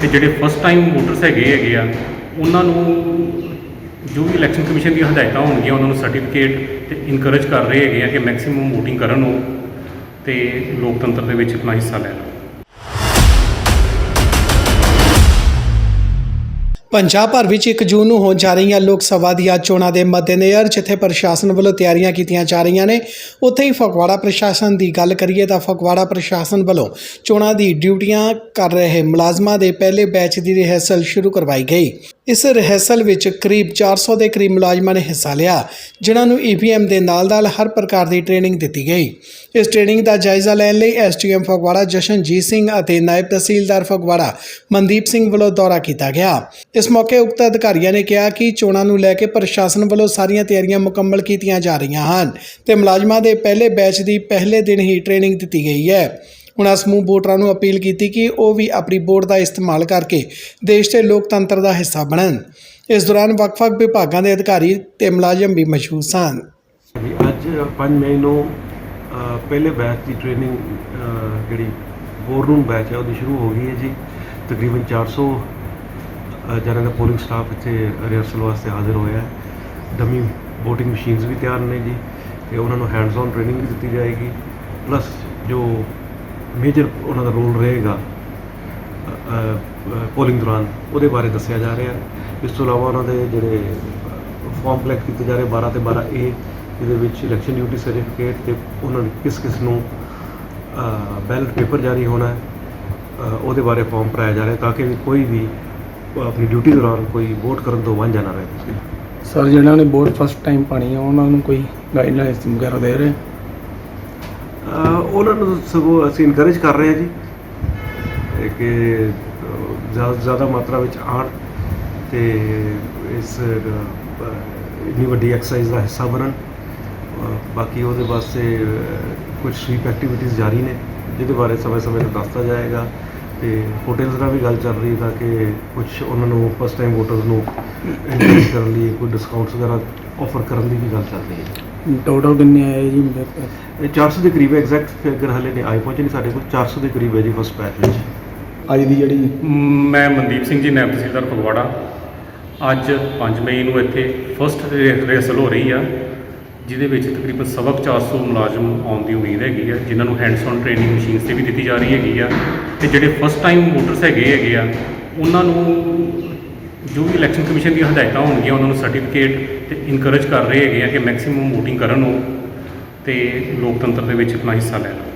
ਤੇ ਜਿਹੜੇ first time voters ਹੈਗੇ ਹੈਗੇ ਆ, ਉਹਨਾਂ ਨੂੰ ਜੋ ਵੀ ਇਲੈਕਸ਼ਨ ਕਮਿਸ਼ਨ ਦੀਆਂ ਹਦਾਇਤਾਂ ਹੋਣਗੀਆਂ, ਉਹਨਾਂ ਨੂੰ ਸਰਟੀਫਿਕੇਟ ਤੇ ਇਨਕਰੇਜ ਕਰ ਰਹੇ ਹੈਗੇ ਆ ਕਿ ਮੈਕਸਿਮਮ VOTING ਕਰਨ ਉਹ ਤੇ ਲੋਕਤੰਤਰ ਦੇ ਵਿੱਚ ਆਪਣਾ ਹਿੱਸਾ ਲੈਣ ਪੰਜਾਬ ਭਰ ਵਿੱਚ 1 ਜੂਨ ਨੂੰ ਹੋਣ ਜਾ ਰਹੀਆਂ ਲੋਕ ਸਭਾ ਦੀਆਂ ਚੋਣਾਂ ਦੇ ਮੱਦੇਨਜ਼ਰ, ਜਿੱਥੇ ਪ੍ਰਸ਼ਾਸਨ ਵੱਲੋਂ ਤਿਆਰੀਆਂ ਕੀਤੀਆਂ ਜਾ ਰਹੀਆਂ ਨੇ। ਉੱਥੇ ਹੀ ਫਗਵਾੜਾ ਪ੍ਰਸ਼ਾਸਨ ਦੀ ਗੱਲ ਕਰੀਏ ਤਾਂ ਫਗਵਾੜਾ ਪ੍ਰਸ਼ਾਸਨ ਵੱਲੋਂ ਚੋਣਾਂ ਦੀ ਡਿਊਟੀਆਂ ਕਰ ਰਹੇ ਮੁਲਾਜ਼ਮਾਂ ਦੇ ਪਹਿਲੇ ਬੈਚ ਦੀ ਰਿਹਰਸਲ ਸ਼ੁਰੂ ਕਰਵਾਈ ਗਈ। ਇਸ ਰਿਹਰਸਲ ਵਿੱਚ ਕਰੀਬ 400 ਦੇ ਕਰੀਬ ਮੁਲਾਜ਼ਮਾਂ ਨੇ ਹਿੱਸਾ ਲਿਆ, ਜਿਨ੍ਹਾਂ ਨੂੰ ਈਵੀਐਮ ਦੇ ਨਾਲ-ਨਾਲ ਹਰ ਪ੍ਰਕਾਰ ਦੀ ਟ੍ਰੇਨਿੰਗ ਦਿੱਤੀ ਗਈ। ਇਸ ਟ੍ਰੇਨਿੰਗ ਦਾ ਜਾਇਜ਼ਾ ਲੈਣ ਲਈ ਐਸਟੀਐਮ ਫਗਵਾੜਾ ਜਸ਼ਨਜੀਤ ਸਿੰਘ ਅਤੇ ਨਾਇਬ ਤਹਿਸੀਲਦਾਰ ਫਗਵਾੜਾ ਮਨਦੀਪ ਸਿੰਘ ਵੱਲੋਂ ਦੌਰਾ ਕੀਤਾ ਗਿਆ। ਇਸ ਮੌਕੇ ਉਕਤ ਅਧਿਕਾਰੀਆਂ ਨੇ ਕਿਹਾ ਕਿ ਚੋਣਾਂ ਨੂੰ ਲੈ ਕੇ ਪ੍ਰਸ਼ਾਸਨ ਵੱਲੋਂ ਸਾਰੀਆਂ ਤਿਆਰੀਆਂ ਮੁਕੰਮਲ ਕੀਤੀਆਂ ਜਾ ਰਹੀਆਂ ਹਨ ਤੇ ਮੁਲਾਜ਼ਮਾਂ ਦੇ ਪਹਿਲੇ ਬੈਚ ਦੀ ਪਹਿਲੇ ਦਿਨ ਹੀ ਟ੍ਰੇਨਿੰਗ ਦਿੱਤੀ ਗਈ ਹੈ। ਉਹਨਾਂ ਸਮੂਹ ਵੋਟਰਾਂ ਨੂੰ ਅਪੀਲ ਕੀਤੀ ਕਿ ਉਹ ਵੀ ਆਪਣੀ ਵੋਟ ਦਾ ਇਸਤੇਮਾਲ ਕਰਕੇ ਦੇਸ਼ ਦੇ ਲੋਕਤੰਤਰ ਦਾ ਹਿੱਸਾ ਬਣਨ। ਇਸ ਦੌਰਾਨ ਵੱਖ-ਵੱਖ ਵਿਭਾਗਾਂ ਦੇ ਅਧਿਕਾਰੀ ਤੇ ਮੁਲਾਜ਼ਮ ਵੀ ਮੌਜੂਦ ਸਨ। ਅੱਜ 5 ਮਈ ਨੂੰ ਪਹਿਲੇ ਬੈਚ ਦੀ ਟ੍ਰੇਨਿੰਗ ਜਿਹੜੀ ਬੋਰ ਰੂਮ ਬੈਚ ਹੈ ਉਹਦੀ ਸ਼ੁਰੂ ਹੋ ਗਈ ਹੈ ਜੀ। ਤਕਰੀਬਨ 400 ਅ, ਜਣਾਂ ਦਾ ਪੋਲਿੰਗ ਸਟਾਫ ਇੱਥੇ ਰਿਹਰਸਲ ਵਾਸਤੇ ਹਾਜ਼ਰ ਹੋਇਆ ਡਮੀ VOTING ਮਸ਼ੀਨਸ ਵੀ ਤਿਆਰ ਨੇ ਜੀ ਤੇ ਉਹਨਾਂ ਨੂੰ ਹੈਂਡਸ ਔਨ ਟ੍ਰੇਨਿੰਗ ਵੀ ਦਿੱਤੀ ਜਾਏਗੀ। ਪਲੱਸ ਜੋ ਮੇਜਰ ਉਹਨਾਂ ਦਾ ਰੋਲ ਰਹੇਗਾ ਪੋਲਿੰਗ ਦੌਰਾਨ ਉਹਦੇ ਬਾਰੇ ਦੱਸਿਆ ਜਾ ਰਿਹਾ। ਇਸ ਤੋਂ ਇਲਾਵਾ ਉਹਨਾਂ ਦੇ ਜਿਹੜੇ ਫਾਰਮ ਕਲੈਕਟ ਕੀਤੇ ਜਾ ਰਹੇ 12 ਤੇ 12 ਏ ਇਹਦੇ ਵਿੱਚ ਇਲੈਕਸ਼ਨ ਡਿਊਟੀ ਸਰਟੀਫਿਕੇਟ ਤੇ ਉਹਨਾਂ ਨੂੰ ਕਿਸ ਕਿਸ ਨੂੰ ਬੈਲਟ ਪੇਪਰ ਜਾਰੀ ਹੋਣਾ ਹੈ ਉਹਦੇ ਬਾਰੇ ਫਾਰਮ ਭਰਾਇਆ ਜਾ ਰਿਹਾ ਤਾਂ ਕਿ ਕੋਈ ਵੀ ਆਪਣੀ ਡਿਊਟੀ ਦੌਰਾਨ ਕੋਈ ਵੋਟ ਕਰਨ ਤੋਂ ਵਾਂਝਾ ਨਾ ਰਹੇ। ਸਰ ਜਿਹਨਾਂ ਨੇ ਵੋਟ ਫਸਟ ਟਾਈਮ ਪਾਣੀ ਆ, ਉਹਨਾਂ ਨੂੰ ਕੋਈ ਗਾਈਡਲਾਈਨਸ ਵਗੈਰਾ ਦੇ ਰਹੇ? ਉਹਨਾਂ ਨੂੰ ਸਗੋਂ ਅਸੀਂ ਇਨਕਰੇਜ ਕਰ ਰਹੇ ਹਾਂ ਜੀ ਇਹ ਕਿ ਜ਼ਿਆਦਾ ਜ਼ਿਆਦਾ ਮਾਤਰਾ ਵਿੱਚ ਆਉਣ ਤੇ ਇਸ ਇੰਨੀ ਵੱਡੀ ਐਕਸਰਸਾਈਜ਼ ਦਾ ਹਿੱਸਾ ਬਣਨ। ਬਾਕੀ ਉਹਦੇ ਵਾਸਤੇ ਕੁਝ ਸਵੀਪ ਐਕਟੀਵਿਟੀਜ਼ ਜਾਰੀ ਨੇ, ਜਿਹਦੇ ਬਾਰੇ ਸਮੇਂ-ਸਮੇਂ ਤੇ ਦੱਸਦਾ ਜਾਏਗਾ। ਤੇ ਹੋਟਲਸ ਨਾਲ ਵੀ ਗੱਲ ਚੱਲ ਰਹੀ ਹੈ ਤਾਂ ਕਿ ਕੁਝ ਉਹਨਾਂ ਨੂੰ ਫਸਟ ਟਾਈਮ ਵੋਟਰਸ ਨੂੰ encourage ਕਰਨ ਲਈ ਕੋਈ ਡਿਸਕਾਊਂਟਸ ਵਗੈਰਾ ਆਫਰ ਕਰਨ ਦੀ ਵੀ ਗੱਲ ਚੱਲ ਰਹੀ ਹੈ ਟੋਟਲ ਕਿੰਨੇ ਆਏ ਜੀ? ਇਹ 400 ਦੇ ਕਰੀਬ ਐਗਜ਼ੈਕਟ ਫਿਗਰ ਹਲੇ ਨਹੀਂ ਆਈ ਪਹੁੰਚੇ ਨਹੀਂ ਸਾਡੇ ਕੋਲ 400 ਦੇ ਕਰੀਬ ਹੈ ਜੀ ਫਸਟ ਬੈਚ ਵਿੱਚ। ਅੱਜ ਦੀ ਜਿਹੜੀ ਮੈਂ ਮਨਦੀਪ ਸਿੰਘ ਜੀ ਨਾਇਬ ਤਹਿਸੀਲਦਾਰ ਫਗਵਾੜਾ। ਅੱਜ 5 ਮਈ ਨੂੰ ਇੱਥੇ ਫਸਟ ਰਿਹਰਸਲ ਹੋ ਰਹੀ ਆ ਜਿਹਦੇ ਵਿੱਚ ਤਕਰੀਬਨ ਸਵਾ ਕੁ 400 ਮੁਲਾਜ਼ਮ ਆਉਣ ਦੀ ਉਮੀਦ ਹੈਗੀ ਆ ਜਿਨ੍ਹਾਂ ਨੂੰ ਹੈਂਡਸ ਔਨ ਟ੍ਰੇਨਿੰਗ ਮਸ਼ੀਨਸ ਤੇ ਵੀ ਦਿੱਤੀ ਜਾ ਰਹੀ ਹੈਗੀ ਆ। ਤੇ ਜਿਹੜੇ ਫਸਟ ਟਾਈਮ ਵੋਟਰਸ ਹੈਗੇ ਹੈਗੇ ਆ ਉਹਨਾਂ ਨੂੰ ਜੋ ਵੀ ਇਲੈਕਸ਼ਨ ਕਮਿਸ਼ਨ ਦੀਆਂ ਹਦਾਇਤਾਂ ਹੋਣਗੀਆਂ, ਉਹਨਾਂ ਨੂੰ ਸਰਟੀਫਿਕੇਟ ਤੇ ਇਨਕਰੇਜ ਕਰ ਰਹੇ ਹੈਗੇ ਆ ਕਿ ਮੈਕਸਿਮਮ VOTING ਕਰਨ ਉਹ ਤੇ ਲੋਕਤੰਤਰ ਦੇ ਵਿੱਚ ਆਪਣਾ ਹਿੱਸਾ ਲੈਣ